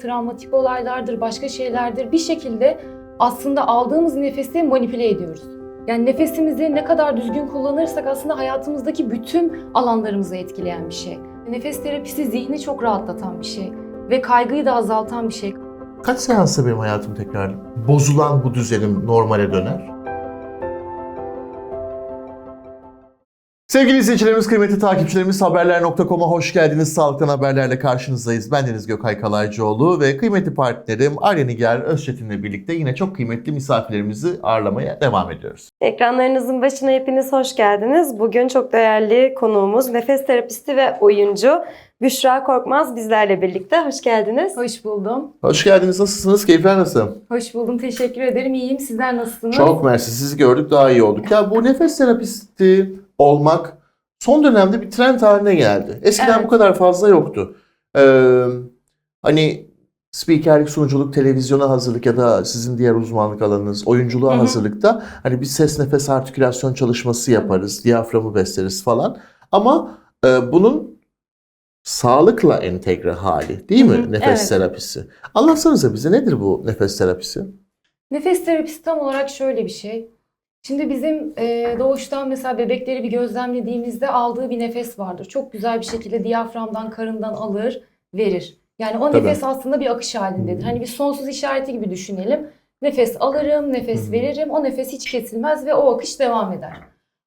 travmatik olaylardır, başka şeylerdir bir şekilde aslında aldığımız nefesi manipüle ediyoruz. Yani nefesimizi ne kadar düzgün kullanırsak aslında hayatımızdaki bütün alanlarımızı etkileyen bir şey. Nefes terapisi zihni çok rahatlatan bir şey ve kaygıyı da azaltan bir şey. Kaç seansta benim hayatım tekrar bozulan bu düzenim normale döner? Sevgili izleyicilerimiz, kıymetli takipçilerimiz Haberler.com'a hoş geldiniz. Sağlıktan haberlerle karşınızdayız. Ben Deniz Gökay Kalaycıoğlu ve kıymetli partnerim Arya Nigar Özçetin'le birlikte yine çok kıymetli misafirlerimizi ağırlamaya devam ediyoruz. Ekranlarınızın başına hepiniz hoş geldiniz. Bugün çok değerli konuğumuz nefes terapisti ve oyuncu Büşra Korkmaz bizlerle birlikte. Hoş geldiniz. Hoş buldum. Hoş geldiniz. Nasılsınız? Keyifler nasıl? Hoş buldum. Teşekkür ederim. İyiyim. Sizler nasılsınız? Çok mersi. Sizi gördük daha iyi olduk. Ya bu nefes terapisti olmak son dönemde bir trend haline geldi. Eskiden Evet. bu kadar fazla yoktu. Ee, hani spikerlik, sunuculuk, televizyona hazırlık ya da sizin diğer uzmanlık alanınız oyunculuğa Hı hı. hazırlıkta hani bir ses nefes artikülasyon çalışması yaparız, diyaframı besleriz falan. Ama e, bunun sağlıkla entegre hali değil mi Hı hı, nefes evet. terapisi? Anlatsanıza bize nedir bu nefes terapisi? Nefes terapisi tam olarak şöyle bir şey. Şimdi bizim e, doğuştan mesela bebekleri bir gözlemlediğimizde aldığı bir nefes vardır. Çok güzel bir şekilde diyaframdan, karından alır, verir. Yani o Tabii. nefes aslında bir akış halindedir. Hani bir sonsuz işareti gibi düşünelim. Nefes alırım, nefes Hı. veririm. O nefes hiç kesilmez ve o akış devam eder.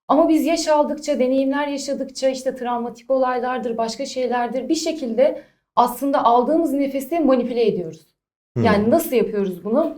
Ama biz yaş aldıkça, deneyimler yaşadıkça işte travmatik olaylardır, başka şeylerdir bir şekilde aslında aldığımız nefesi manipüle ediyoruz. Hmm. Yani nasıl yapıyoruz bunu?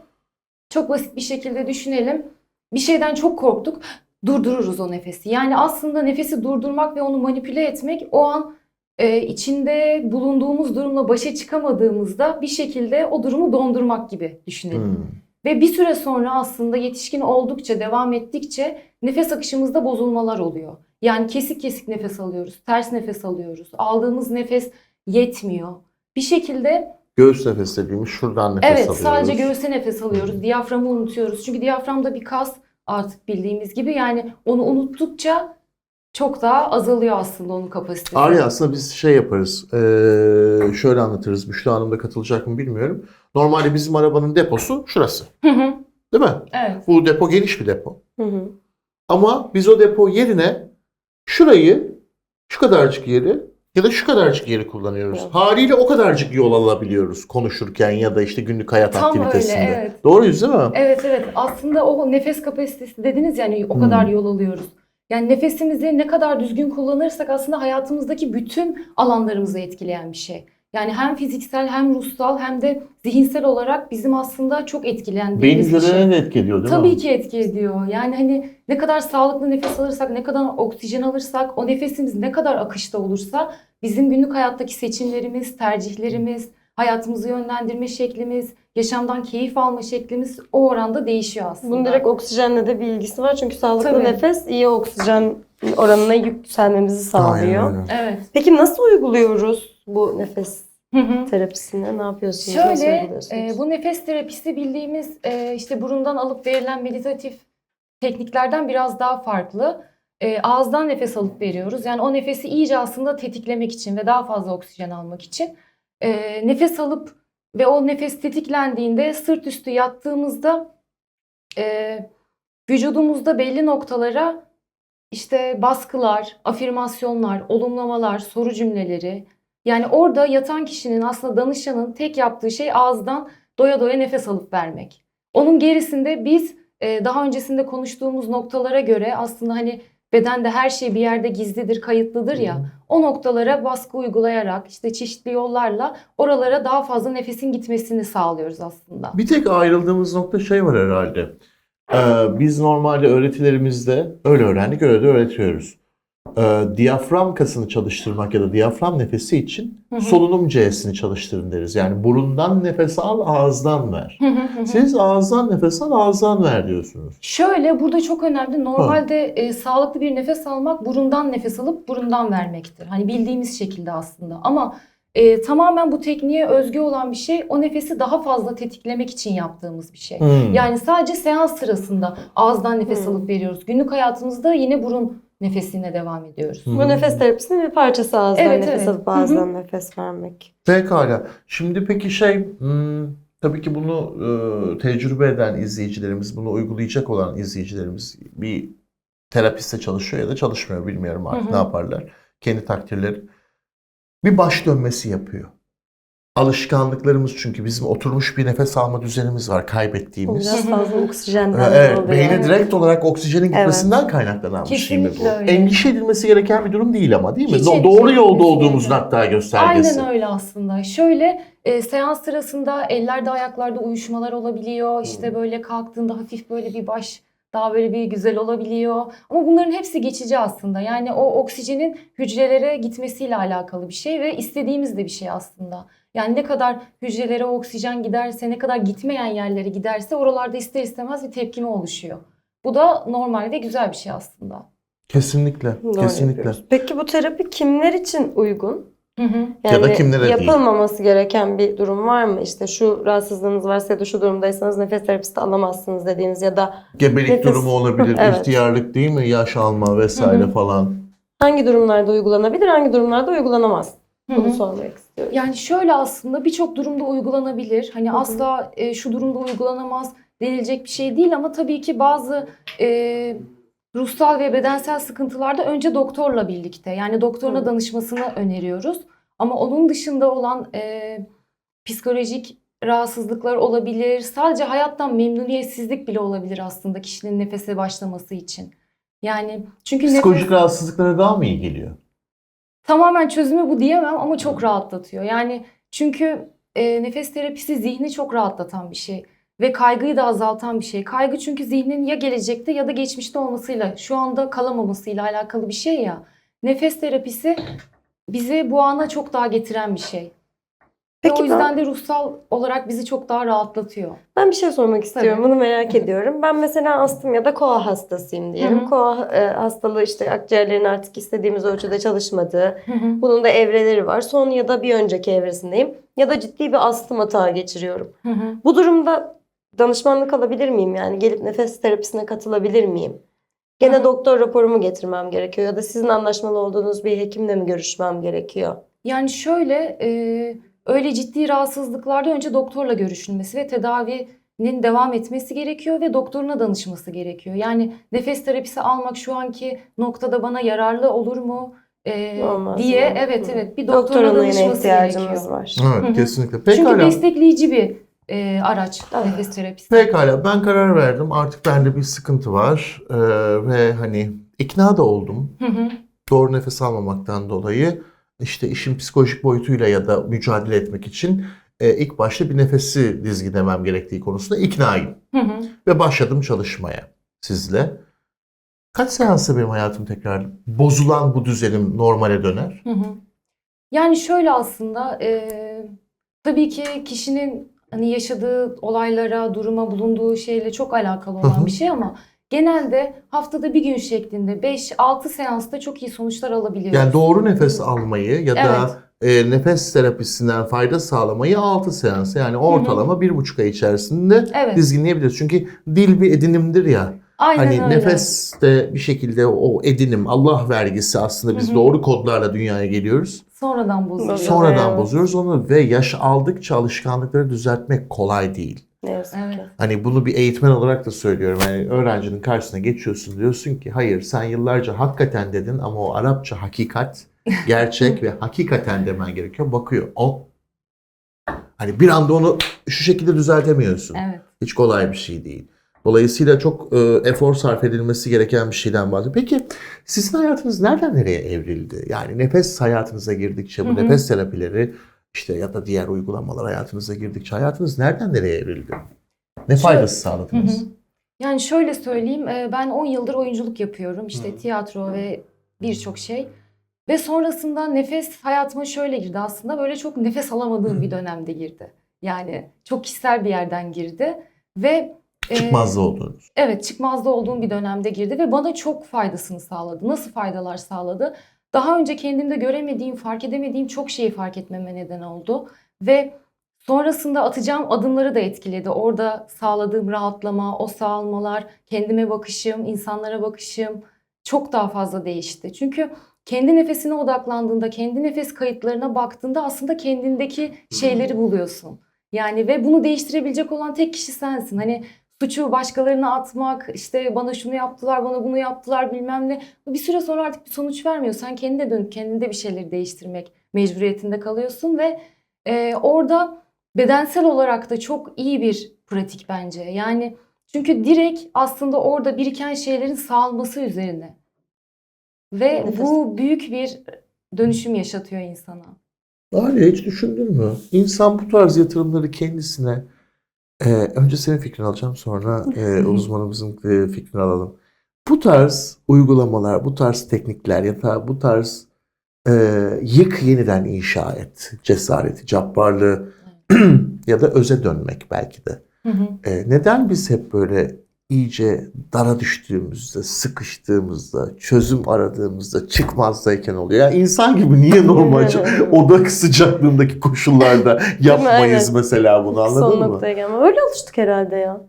Çok basit bir şekilde düşünelim. Bir şeyden çok korktuk. Durdururuz o nefesi. Yani aslında nefesi durdurmak ve onu manipüle etmek o an e, içinde bulunduğumuz durumla başa çıkamadığımızda bir şekilde o durumu dondurmak gibi düşünelim. Hmm. Ve bir süre sonra aslında yetişkin oldukça, devam ettikçe nefes akışımızda bozulmalar oluyor. Yani kesik kesik nefes alıyoruz, ters nefes alıyoruz. Aldığımız nefes yetmiyor. Bir şekilde Göğüs nefes dediğimiz şuradan nefes Evet, alıyoruz. sadece göğüse nefes alıyoruz. Diyaframı unutuyoruz. Çünkü diyaframda bir kas artık bildiğimiz gibi. Yani onu unuttukça çok daha azalıyor aslında onun kapasitesi. Arya aslında biz şey yaparız. eee, şöyle anlatırız. Büşra Hanım da katılacak mı bilmiyorum. Normalde bizim arabanın deposu şurası. Hı hı, Değil mi? evet. Bu depo geniş bir depo. Hı hı. Ama biz o depo yerine şurayı, şu kadarcık yeri ya da şu kadarcık yeri kullanıyoruz. Evet. Haliyle o kadarcık yol alabiliyoruz konuşurken ya da işte günlük hayat Tam öyle, aktivitesinde. evet. Doğruyuz değil mi? Evet evet. Aslında o nefes kapasitesi dediniz yani o kadar Hmm. yol alıyoruz. Yani nefesimizi ne kadar düzgün kullanırsak aslında hayatımızdaki bütün alanlarımızı etkileyen bir şey. Yani hem fiziksel hem ruhsal hem de zihinsel olarak bizim aslında çok Beyin etkilendiğimiz bir şey. de etki ediyor değil mi? Tabii ki etki ediyor. Yani hani ne kadar sağlıklı nefes alırsak, ne kadar oksijen alırsak, o nefesimiz ne kadar akışta olursa bizim günlük hayattaki seçimlerimiz, tercihlerimiz, hayatımızı yönlendirme şeklimiz, yaşamdan keyif alma şeklimiz o oranda değişiyor aslında. Bunun direkt oksijenle de bir ilgisi var. Çünkü sağlıklı Tabii. nefes iyi oksijen oranına yükselmemizi sağlıyor. Aynen öyle. Evet. Peki nasıl uyguluyoruz bu nefes Hı hı. terapisini? Ne yapıyorsunuz? Şöyle e, bu nefes terapisi bildiğimiz e, işte burundan alıp verilen meditatif tekniklerden biraz daha farklı. E, ağızdan nefes alıp veriyoruz. Yani o nefesi iyice aslında tetiklemek için ve daha fazla oksijen almak için. E, nefes alıp ve o nefes tetiklendiğinde sırt üstü yattığımızda e, vücudumuzda belli noktalara işte baskılar, afirmasyonlar, olumlamalar, soru cümleleri yani orada yatan kişinin aslında danışanın tek yaptığı şey ağızdan doya doya nefes alıp vermek. Onun gerisinde biz e, daha öncesinde konuştuğumuz noktalara göre aslında hani bedende her şey bir yerde gizlidir, kayıtlıdır ya. O noktalara baskı uygulayarak işte çeşitli yollarla oralara daha fazla nefesin gitmesini sağlıyoruz aslında. Bir tek ayrıldığımız nokta şey var herhalde. Ee, biz normalde öğretilerimizde öyle öğrendik, öyle de öğretiyoruz. Ee, diyafram kasını çalıştırmak ya da diyafram nefesi için Hı hı. solunum C'sini çalıştırın deriz. Yani burundan nefes al, ağızdan ver. Hı hı hı hı. Siz ağızdan nefes al, ağızdan ver diyorsunuz. Şöyle burada çok önemli. Normalde e, sağlıklı bir nefes almak burundan nefes alıp burundan vermektir. Hani bildiğimiz şekilde aslında. Ama e, tamamen bu tekniğe özgü olan bir şey o nefesi daha fazla tetiklemek için yaptığımız bir şey. Hmm. Yani sadece seans sırasında ağızdan nefes Hmm. alıp veriyoruz. Günlük hayatımızda yine burun nefesine devam ediyoruz. Hı. Bu nefes terapisinin bir parçası ağızdan Evet, nefes evet. alıp ağızdan nefes vermek. Pekala. Şimdi peki şey, hmm, tabii ki bunu e, tecrübe eden izleyicilerimiz, bunu uygulayacak olan izleyicilerimiz bir terapiste çalışıyor ya da çalışmıyor bilmiyorum artık Hı hı. ne yaparlar. Kendi takdirleri. Bir baş dönmesi yapıyor. Alışkanlıklarımız çünkü bizim oturmuş bir nefes alma düzenimiz var kaybettiğimiz. Biraz fazla oksijenden Ee, Evet, oluyor. beyne Evet. direkt olarak oksijenin gitmesinden kaynaklanan bir şey mi bu? Öyle. Endişe edilmesi gereken bir durum değil ama değil mi? Hiç Doğru yolda olduğumuzun hatta göstergesi. Aynen öyle aslında. Şöyle e, seans sırasında ellerde ayaklarda uyuşmalar olabiliyor. İşte böyle kalktığında hafif böyle bir baş daha böyle bir güzel olabiliyor. Ama bunların hepsi geçici aslında. Yani o oksijenin hücrelere gitmesiyle alakalı bir şey ve istediğimiz de bir şey aslında. Yani ne kadar hücrelere oksijen giderse, ne kadar gitmeyen yerlere giderse oralarda ister istemez bir tepkime oluşuyor. Bu da normal ve güzel bir şey aslında. Kesinlikle, Doğru kesinlikle. yapıyoruz. Peki bu terapi kimler için uygun? Hı hı. Ya da kimlere değil? yapılmaması gereken bir durum var mı? İşte şu rahatsızlığınız varsa ya da şu durumdaysanız nefes terapisti alamazsınız dediğiniz ya da Gebelik Nefes- durumu olabilir, Evet. ihtiyarlık değil mi? Yaş alma vesaire Hı hı. falan. hangi durumlarda uygulanabilir, hangi durumlarda uygulanamaz? Bunu hı. sormak istiyorum. Yani şöyle aslında birçok durumda uygulanabilir. Hani Hı hı. asla e, şu durumda uygulanamaz denilecek bir şey değil ama tabii ki bazı e, ruhsal ve bedensel sıkıntılarda önce doktorla birlikte yani doktoruna Hı. danışmasını öneriyoruz. Ama onun dışında olan e, psikolojik rahatsızlıklar olabilir. Sadece hayattan memnuniyetsizlik bile olabilir aslında kişinin nefese başlaması için. Yani çünkü Psikolojik nefes rahatsızlıklara daha mı iyi geliyor? tamamen çözümü bu diyemem ama çok rahatlatıyor. Yani çünkü e, nefes terapisi zihni çok rahatlatan bir şey ve kaygıyı da azaltan bir şey. Kaygı çünkü zihnin ya gelecekte ya da geçmişte olmasıyla, şu anda kalamamasıyla alakalı bir şey ya. Nefes terapisi bizi bu ana çok daha getiren bir şey. Ve Peki o ben- yüzden de ruhsal olarak bizi çok daha rahatlatıyor. Ben bir şey sormak istiyorum. Tabii. Bunu merak ediyorum. Ben mesela astım ya da koa hastasıyım diyelim. Koa e, hastalığı işte akciğerlerin artık istediğimiz ölçüde çalışmadığı, bunun da evreleri var. Son ya da bir önceki evresindeyim. Ya da ciddi bir astım atağı geçiriyorum. Bu durumda danışmanlık alabilir miyim? Yani gelip nefes terapisine katılabilir miyim? Gene Hı doktor raporumu getirmem gerekiyor ya da sizin anlaşmalı olduğunuz bir hekimle mi görüşmem gerekiyor? Yani şöyle e, öyle ciddi rahatsızlıklarda önce doktorla görüşülmesi ve tedavinin devam etmesi gerekiyor ve doktoruna danışması gerekiyor. Yani nefes terapisi almak şu anki noktada bana yararlı olur mu e, Olmaz diye mı? evet evet bir Doktor doktoruna onayına danışması ihtiyacımız gerekiyor. var. Evet, kesinlikle. Çünkü Pekala. destekleyici bir e, araç Evet. nefes terapisi. Pekala ben karar verdim. Artık bende bir sıkıntı var. Ee, ve hani ikna da oldum. Hı hı. Doğru nefes almamaktan dolayı işte işin psikolojik boyutuyla ya da mücadele etmek için e, ilk başta bir nefesi dizginlemem gerektiği konusunda iknayım. Hı hı. Ve başladım çalışmaya sizle. Kaç seansta benim hayatım tekrar bozulan bu düzenim normale döner? Hı hı. Yani şöyle aslında e, tabii ki kişinin hani yaşadığı olaylara, duruma, bulunduğu şeyle çok alakalı olan bir şey ama genelde haftada bir gün şeklinde 5-6 seansta çok iyi sonuçlar alabiliyoruz. Yani doğru nefes almayı ya da Evet. e, nefes terapisinden fayda sağlamayı 6 seans yani ortalama bir buçuk ay içerisinde Evet. dizginleyebiliriz. Çünkü dil bir edinimdir ya. Aynen Hani öyle. nefes de bir şekilde o edinim, Allah vergisi aslında biz Hı hı. doğru kodlarla dünyaya geliyoruz. Sonradan bozuluyor. Sonra- Sonradan Evet. bozuyoruz onu ve yaş aldıkça alışkanlıkları düzeltmek kolay değil. Evet. ki. Hani bunu bir eğitmen olarak da söylüyorum. Yani öğrencinin karşısına geçiyorsun diyorsun ki hayır sen yıllarca hakikaten dedin ama o Arapça hakikat, gerçek ve hakikaten demen gerekiyor. Bakıyor. O hani bir anda onu şu şekilde düzeltemiyorsun. Evet. Hiç kolay bir şey değil. Dolayısıyla çok e, efor sarf edilmesi gereken bir şeyden bahsediyor. Peki sizin hayatınız nereden nereye evrildi? Yani nefes hayatınıza girdikçe bu Hı hı. nefes terapileri işte ya da diğer uygulamalar hayatınıza girdikçe hayatınız nereden nereye evrildi? Ne faydası sağladınız? hı. Yani şöyle söyleyeyim, e, ben 10 yıldır oyunculuk yapıyorum. İşte Hı. tiyatro ve birçok şey. Ve sonrasında nefes hayatıma şöyle girdi aslında. Böyle çok nefes alamadığım bir dönemde girdi. Yani çok kişisel bir yerden girdi. Ve Çıkmazda oldunuz. Evet, çıkmazda olduğum bir dönemde girdi ve bana çok faydasını sağladı. Nasıl faydalar sağladı? Daha önce kendimde göremediğim, fark edemediğim çok şeyi fark etmeme neden oldu. Ve sonrasında atacağım adımları da etkiledi. Orada sağladığım rahatlama, o sağlamalar, kendime bakışım, insanlara bakışım, çok daha fazla değişti. Çünkü kendi nefesine odaklandığında, kendi nefes kayıtlarına baktığında aslında kendindeki şeyleri buluyorsun. Yani ve bunu değiştirebilecek olan tek kişi sensin. Hani suçu başkalarına atmak, işte bana şunu yaptılar, bana bunu yaptılar bilmem ne. Bir süre sonra artık bir sonuç vermiyor. Sen kendine dönüp kendinde bir şeyleri değiştirmek mecburiyetinde kalıyorsun ve e, orada bedensel olarak da çok iyi bir pratik bence. Yani çünkü direkt aslında orada biriken şeylerin sağlanması üzerine. Ve Nefes. bu büyük bir dönüşüm yaşatıyor insana. Arya hiç düşündün mü? İnsan bu tarz yatırımları kendisine e, önce senin fikrini alacağım sonra e, uzmanımızın e, fikrini alalım. Bu tarz uygulamalar, bu tarz teknikler ya da bu tarz e, yık yeniden inşa et cesareti, cabbarlığı ya da öze dönmek belki de. Hı hı. E, neden biz hep böyle iyice dara düştüğümüzde, sıkıştığımızda, çözüm aradığımızda, çıkmazdayken oluyor? Ya insan gibi niye normalce oda sıcaklığındaki koşullarda yapmayız Aynen. mesela bunu anladın Son mı? noktaya gelme. Öyle alıştık herhalde ya.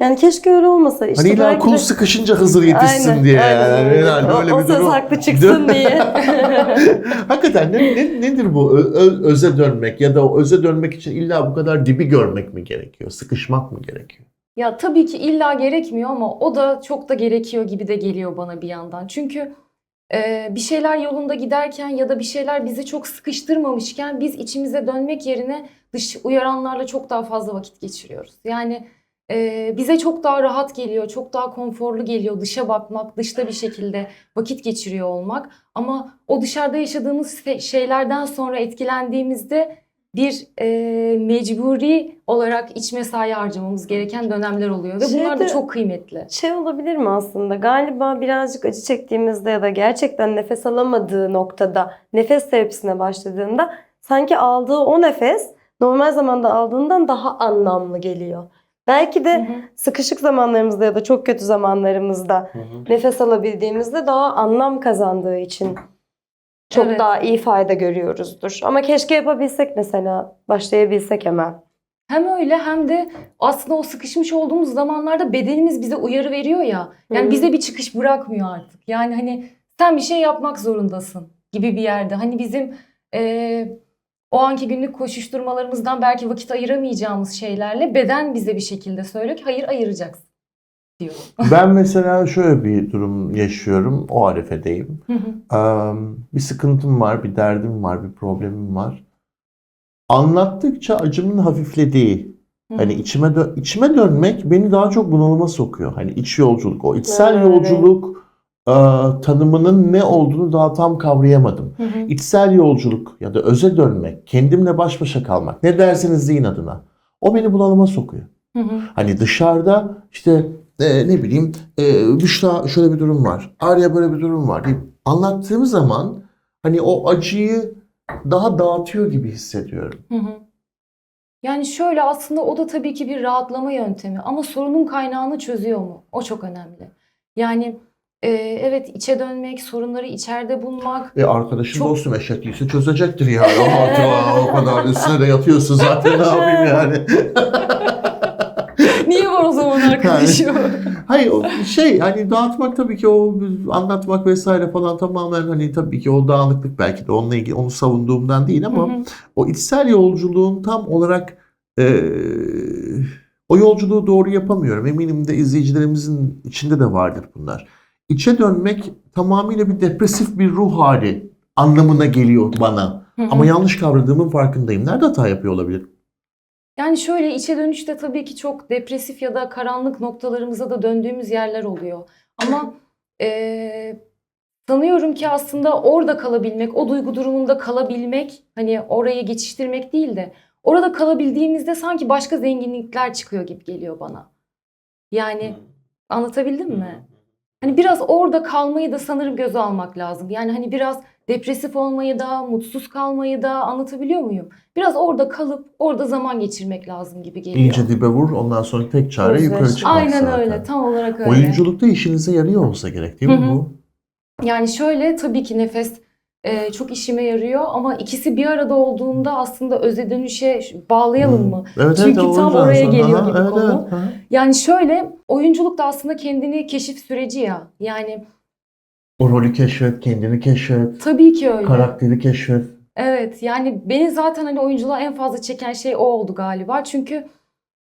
Yani keşke öyle olmasa. İşte Hani illa kul de- sıkışınca Hızır yetişsin Aynen, diye aynen yani. öyle. Herhalde O- öyle o bir söz durum. haklı çıksın diye. Hakikaten ne, ne- nedir bu? Ö- öze dönmek ya da o öze dönmek için illa bu kadar dibi görmek mi gerekiyor? Sıkışmak mı gerekiyor? Ya tabii ki illa gerekmiyor ama o da çok da gerekiyor gibi de geliyor bana bir yandan. Çünkü e, bir şeyler yolunda giderken ya da bir şeyler bizi çok sıkıştırmamışken biz içimize dönmek yerine dış uyaranlarla çok daha fazla vakit geçiriyoruz. Yani e, bize çok daha rahat geliyor, çok daha konforlu geliyor dışa bakmak, dışta bir şekilde vakit geçiriyor olmak. Ama o dışarıda yaşadığımız şeylerden sonra etkilendiğimizde bir e, mecburi olarak iç mesai harcamamız gereken dönemler oluyor ve bunlar da Şeyde- çok kıymetli. Şey olabilir mi aslında? Galiba birazcık acı çektiğimizde ya da gerçekten nefes alamadığı noktada nefes terapisine başladığında sanki aldığı o nefes normal zamanda aldığından daha anlamlı geliyor. Belki de Hı hı. sıkışık zamanlarımızda ya da çok kötü zamanlarımızda nefes alabildiğimizde daha anlam kazandığı için çok Evet. daha iyi fayda görüyoruzdur. Ama keşke yapabilsek mesela, başlayabilsek hemen. Hem öyle hem de aslında o sıkışmış olduğumuz zamanlarda bedenimiz bize uyarı veriyor ya. Yani bize bir çıkış bırakmıyor artık. Yani hani sen bir şey yapmak zorundasın gibi bir yerde. Hani bizim eee, o anki günlük koşuşturmalarımızdan belki vakit ayıramayacağımız şeylerle beden bize bir şekilde söylüyor ki hayır ayıracaksın diyor. Ben mesela şöyle bir durum yaşıyorum. O arifedeyim. Eee, bir sıkıntım var, bir derdim var, bir problemim var. Anlattıkça acımın hafiflediği, hani içime dö- içime dönmek beni daha çok bunalıma sokuyor. Hani iç yolculuk, o içsel Evet. yolculuk eee, tanımının ne olduğunu daha tam kavrayamadım. Hı hı. İçsel yolculuk ya da öze dönmek, kendimle baş başa kalmak, ne derseniz deyin adına. O beni bunalıma sokuyor. Hı hı. Hani dışarıda işte e, ne bileyim e, Büşra şöyle bir durum var. Arya böyle bir durum var deyip anlattığım zaman hani o acıyı daha dağıtıyor gibi hissediyorum. Hı hı. Yani şöyle aslında o da tabii ki bir rahatlama yöntemi ama sorunun kaynağını çözüyor mu? O çok önemli. Yani e, evet içe dönmek, sorunları içeride bulmak. E arkadaşım Çok- dostum eşek değilse çözecektir yani. O kadar üstüne de yatıyorsun zaten ne yapayım yani. O zaman arkadaşım? Hayır o şey hani dağıtmak tabii ki o anlatmak vesaire falan tamamen hani tabii ki o dağınıklık belki de onunla ilgili onu savunduğumdan değil ama Hı hı. o içsel yolculuğun tam olarak e, o yolculuğu doğru yapamıyorum. Eminim de izleyicilerimizin içinde de vardır bunlar. İçe dönmek tamamıyla bir depresif bir ruh hali anlamına geliyor bana. Hı hı. Ama yanlış kavradığımın farkındayım. Nerede hata yapıyor olabilirim? Yani şöyle içe dönüşte tabii ki çok depresif ya da karanlık noktalarımıza da döndüğümüz yerler oluyor. Ama eee, sanıyorum ki aslında orada kalabilmek, o duygu durumunda kalabilmek, hani orayı geçiştirmek değil de orada kalabildiğimizde sanki başka zenginlikler çıkıyor gibi geliyor bana. Yani anlatabildim mi? Hani biraz orada kalmayı da sanırım göze almak lazım. Yani hani biraz depresif olmayı da, mutsuz kalmayı da anlatabiliyor muyum? Biraz orada kalıp orada zaman geçirmek lazım gibi geliyor. İyice dibe vur ondan sonra tek çare Özleşme. yukarı çıkmak Aynen zaten. öyle. Tam olarak öyle. Oyunculukta işinize yarıyor olsa gerek değil mi bu? Yani şöyle tabii ki nefes e, çok işime yarıyor ama ikisi bir arada olduğunda aslında öze dönüşe bağlayalım mı? Evet, Çünkü evet, tam oraya sonra- geliyor Aha, gibi evet, konu. evet. Yani şöyle oyunculuk da aslında kendini keşif süreci ya. Yani O rolü keşfet, kendini keşfet, Tabii ki öyle. karakteri keşfet. Evet yani beni zaten hani oyunculuğa en fazla çeken şey o oldu galiba. Çünkü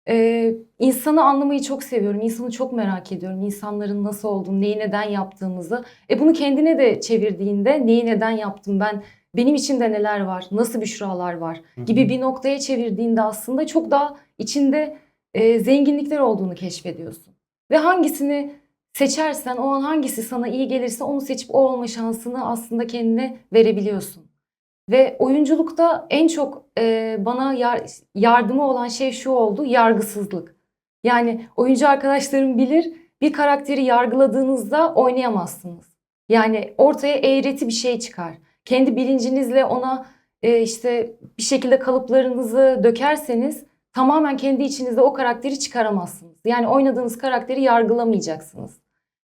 e, insanı anlamayı çok seviyorum. İnsanı çok merak ediyorum. İnsanların nasıl olduğunu, neyi neden yaptığımızı. E bunu kendine de çevirdiğinde neyi neden yaptım ben, benim içimde neler var, nasıl büşralar var gibi bir noktaya çevirdiğinde aslında çok daha içinde e, zenginlikler olduğunu keşfediyorsun. Ve hangisini seçersen o an hangisi sana iyi gelirse onu seçip o olma şansını aslında kendine verebiliyorsun. Ve oyunculukta en çok e, bana yar- yardımı olan şey şu oldu, yargısızlık. Yani oyuncu arkadaşlarım bilir, bir karakteri yargıladığınızda oynayamazsınız. Yani ortaya eğreti bir şey çıkar. Kendi bilincinizle ona e, işte bir şekilde kalıplarınızı dökerseniz tamamen kendi içinizde o karakteri çıkaramazsınız. Yani oynadığınız karakteri yargılamayacaksınız.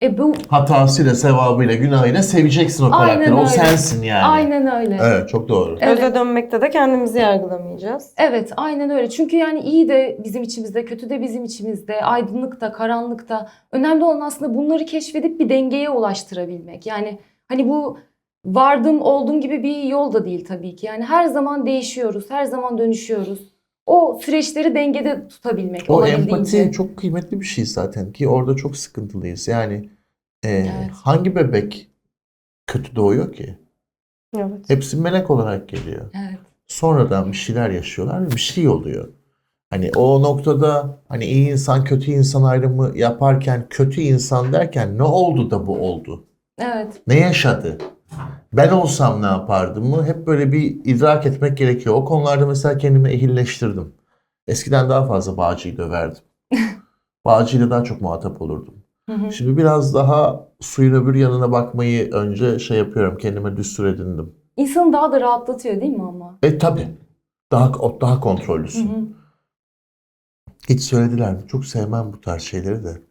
E bu Hatasıyla, sevabıyla, günahıyla seveceksin o Aynen karakteri. O sensin yani. aynen öyle. Evet, çok doğru. Evet. Öze dönmekte de kendimizi yargılamayacağız. Evet, aynen öyle. Çünkü yani iyi de bizim içimizde, kötü de bizim içimizde, aydınlık da, karanlık da. Önemli olan aslında bunları keşfedip bir dengeye ulaştırabilmek. Yani hani bu vardım, oldum gibi bir yol da değil tabii ki. Yani her zaman değişiyoruz, her zaman dönüşüyoruz. O süreçleri dengede tutabilmek O empati çok kıymetli bir şey zaten ki orada çok sıkıntılıyız. Yani e, Evet. hangi bebek kötü doğuyor ki? Evet. Hepsi melek olarak geliyor. Evet. Sonradan bir şeyler yaşıyorlar ve bir şey oluyor. Hani o noktada hani iyi insan kötü insan ayrımı yaparken kötü insan derken ne oldu da bu oldu? Evet. Ne yaşadı? Ben olsam ne yapardım mı? Hep böyle bir idrak etmek gerekiyor. O konularda mesela kendimi ehilleştirdim. Eskiden daha fazla Bağcı'yı döverdim. Bağcı'yla daha çok muhatap olurdum. Hı hı. Şimdi biraz daha suyun öbür yanına bakmayı önce şey yapıyorum. Kendime düstur edindim. İnsanı daha da rahatlatıyor değil mi ama? E tabi. Daha, daha kontrollüsün. hı. Hiç söylediler mi? Çok sevmem bu tarz şeyleri de.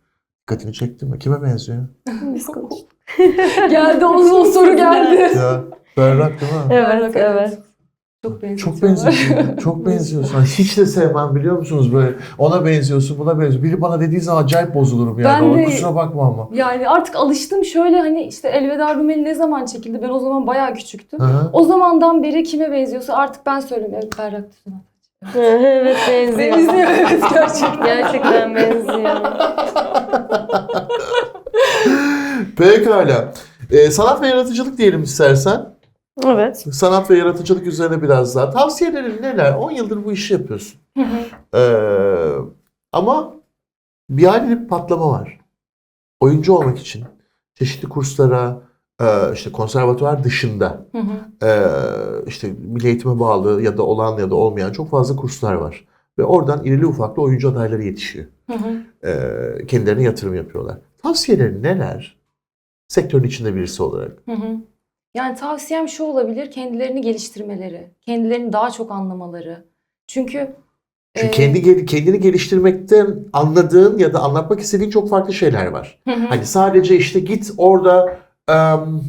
Dikkatini çekti mi? Kime benziyor? Biz konuştuk. geldi o, o soru geldi. ya Berrak değil mi? Evet, evet. Çok benziyor. Çok benziyorsun. Çok benziyorsun. Hiç de sevmem biliyor musunuz böyle. Ona benziyorsun, buna benziyorsun. Biri bana dediği zaman acayip bozulurum yani. Ben Ona de- kusura bakma ama. Yani artık alıştım şöyle hani işte Elveda Rumeli ne zaman çekildi? Ben o zaman bayağı küçüktüm. Hı hı. O zamandan beri kime benziyorsa artık ben söylüyorum. Evet Berrak Tüzün. evet benziyor. Benziyor evet gerçekten. Gerçekten benziyor. Pekala. Ee, sanat ve yaratıcılık diyelim istersen. Evet. Sanat ve yaratıcılık üzerine biraz daha. Tavsiyelerin neler? 10 yıldır bu işi yapıyorsun. Ee, ama bir aile bir patlama var. Oyuncu olmak için çeşitli kurslara, e, işte konservatuvar dışında Hı hı. e, işte milli eğitime bağlı ya da olan ya da olmayan çok fazla kurslar var. Ve oradan irili ufaklı oyuncu adayları yetişiyor. Hı hı. E, kendilerine yatırım yapıyorlar. Tavsiyelerin neler? Sektörün içinde birisi olarak. Hı hı. Yani tavsiyem şu olabilir. Kendilerini geliştirmeleri. Kendilerini daha çok anlamaları. Çünkü Çünkü e, kendi kendini geliştirmekten anladığın ya da anlatmak istediğin çok farklı şeyler var. Hı hı. Hani sadece işte git orada em,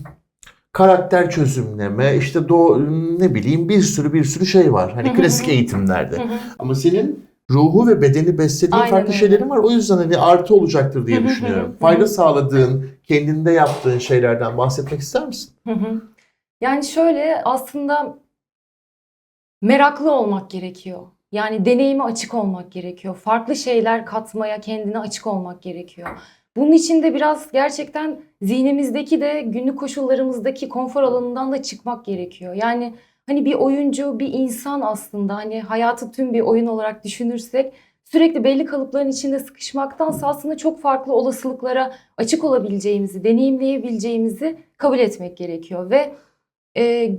karakter çözümleme, işte do ne bileyim bir sürü bir sürü şey var. Hani klasik eğitimlerde. Ama senin ruhu ve bedeni beslediğin Aynen farklı öyle. şeylerin var. O yüzden hani artı olacaktır diye düşünüyorum. Fayda sağladığın, kendinde yaptığın şeylerden bahsetmek ister misin? Yani şöyle aslında meraklı olmak gerekiyor. Yani deneyime açık olmak gerekiyor. Farklı şeyler katmaya kendine açık olmak gerekiyor. Bunun için de biraz gerçekten zihnimizdeki de günlük koşullarımızdaki konfor alanından da çıkmak gerekiyor. Yani hani bir oyuncu, bir insan aslında hani hayatı tüm bir oyun olarak düşünürsek sürekli belli kalıpların içinde sıkışmaktansa aslında çok farklı olasılıklara açık olabileceğimizi, deneyimleyebileceğimizi kabul etmek gerekiyor. Ve e,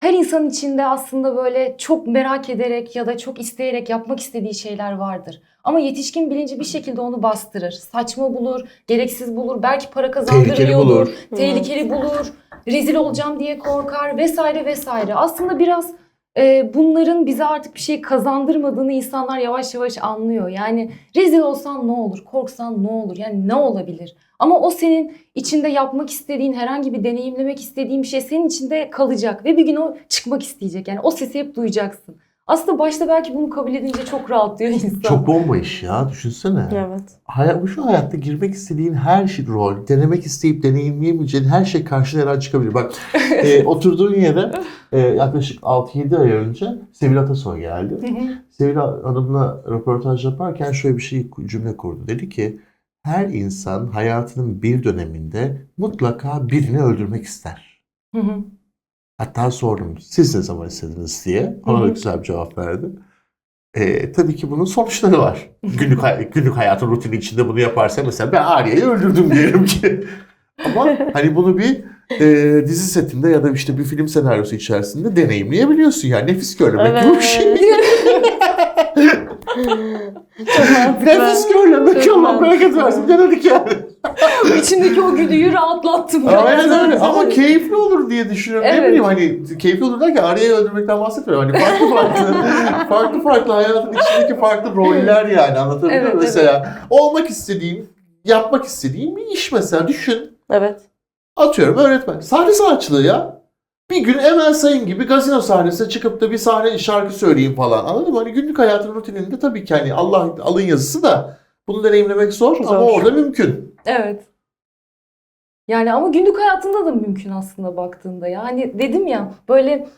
her insanın içinde aslında böyle çok merak ederek ya da çok isteyerek yapmak istediği şeyler vardır. Ama yetişkin bilinci bir şekilde onu bastırır. Saçma bulur, gereksiz bulur, belki para Tehlikeli kazandırmıyordur, bulur. tehlikeli bulur, rezil olacağım diye korkar vesaire vesaire. Aslında biraz e, bunların bize artık bir şey kazandırmadığını insanlar yavaş yavaş anlıyor. Yani rezil olsan ne olur, korksan ne olur, yani ne olabilir? Ama o senin içinde yapmak istediğin, herhangi bir deneyimlemek istediğin bir şey senin içinde kalacak ve bir gün o çıkmak isteyecek. Yani o sesi hep duyacaksın. Aslında başta belki bunu kabul edince çok rahatlıyor insan. Çok bomba iş ya düşünsene. Evet. Hay- şu hayatta girmek istediğin her şey rol, denemek isteyip deneyimleyemeyeceğin her şey karşına her an çıkabilir. Bak e, oturduğun yere e, yaklaşık 6-7 ay önce Sevil Atasoy geldi. Hı hı. Sevil Hanım'la röportaj yaparken şöyle bir şey cümle kurdu. Dedi ki her insan hayatının bir döneminde mutlaka birini öldürmek ister. Hı hı. Hatta sordum siz ne zaman istediniz diye. Ona da güzel bir cevap verdi. Ee, tabii ki bunun sonuçları var. Günlük, hay- günlük hayatın rutini içinde bunu yaparsa mesela ben Arya'yı öldürdüm diyelim ki. Ama hani bunu bir e, dizi setinde ya da işte bir film senaryosu içerisinde deneyimleyebiliyorsun. Yani nefis görlemek gibi bir şey. Çok mantıklı. nefis görlemek Çok Allah bereket mantıklı. versin. Denedik yani. İçimdeki o güdüyü rahatlattım. Aynen öyle evet, ama evet. keyifli olur diye düşünüyorum. Ne Evet. bileyim hani keyifli olur derken Arya'yı öldürmekten bahsetmiyorum. Hani farklı farklı, farklı farklı hayatın içindeki farklı roller yani anlatabiliyor Evet? Mesela olmak istediğin, yapmak istediğin bir iş mesela düşün. Evet. Atıyorum öğretmen. Sahne sanatçılığı ya. Bir gün Emel Sayın gibi gazino sahnesine çıkıp da bir sahne şarkı söyleyeyim falan. Anladın mı? Hani günlük hayatın rutininde tabii ki hani Allah alın yazısı da bunu deneyimlemek zor, ama orada mümkün. Evet. Yani ama günlük hayatında da mümkün aslında baktığında ya. Hani dedim ya böyle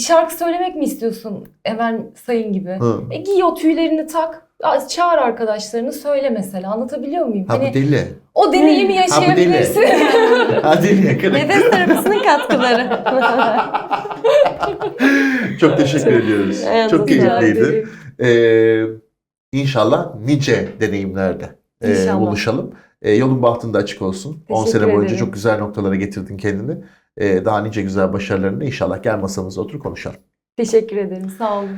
şarkı söylemek mi istiyorsun Emel Sayın gibi? Hı. E giy o tüylerini tak. Çağır arkadaşlarını söyle mesela. Anlatabiliyor muyum? Ha bu hani deli. o deneyimi Ha, bu deli. yaşayabilirsin. Ha deli. Nefes terapisinin katkıları. Çok teşekkür ediyoruz. Çok keyifliydi. Ee, inşallah nice deneyimlerde e, İnşallah. buluşalım. E, yolun bahtın da açık olsun. 10 Teşekkür sene boyunca ederim. çok güzel noktalara getirdin kendini. E, daha nice güzel başarılarını inşallah gel masamıza otur konuşalım. Teşekkür ederim. Sağ olun.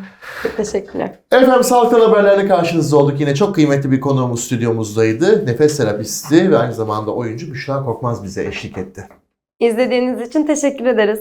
Çok teşekkürler. Efendim sağlıklı haberlerle karşınızda olduk. Yine çok kıymetli bir konuğumuz stüdyomuzdaydı. Nefes terapisti ve aynı zamanda oyuncu Büşra Korkmaz bize eşlik etti. İzlediğiniz için teşekkür ederiz.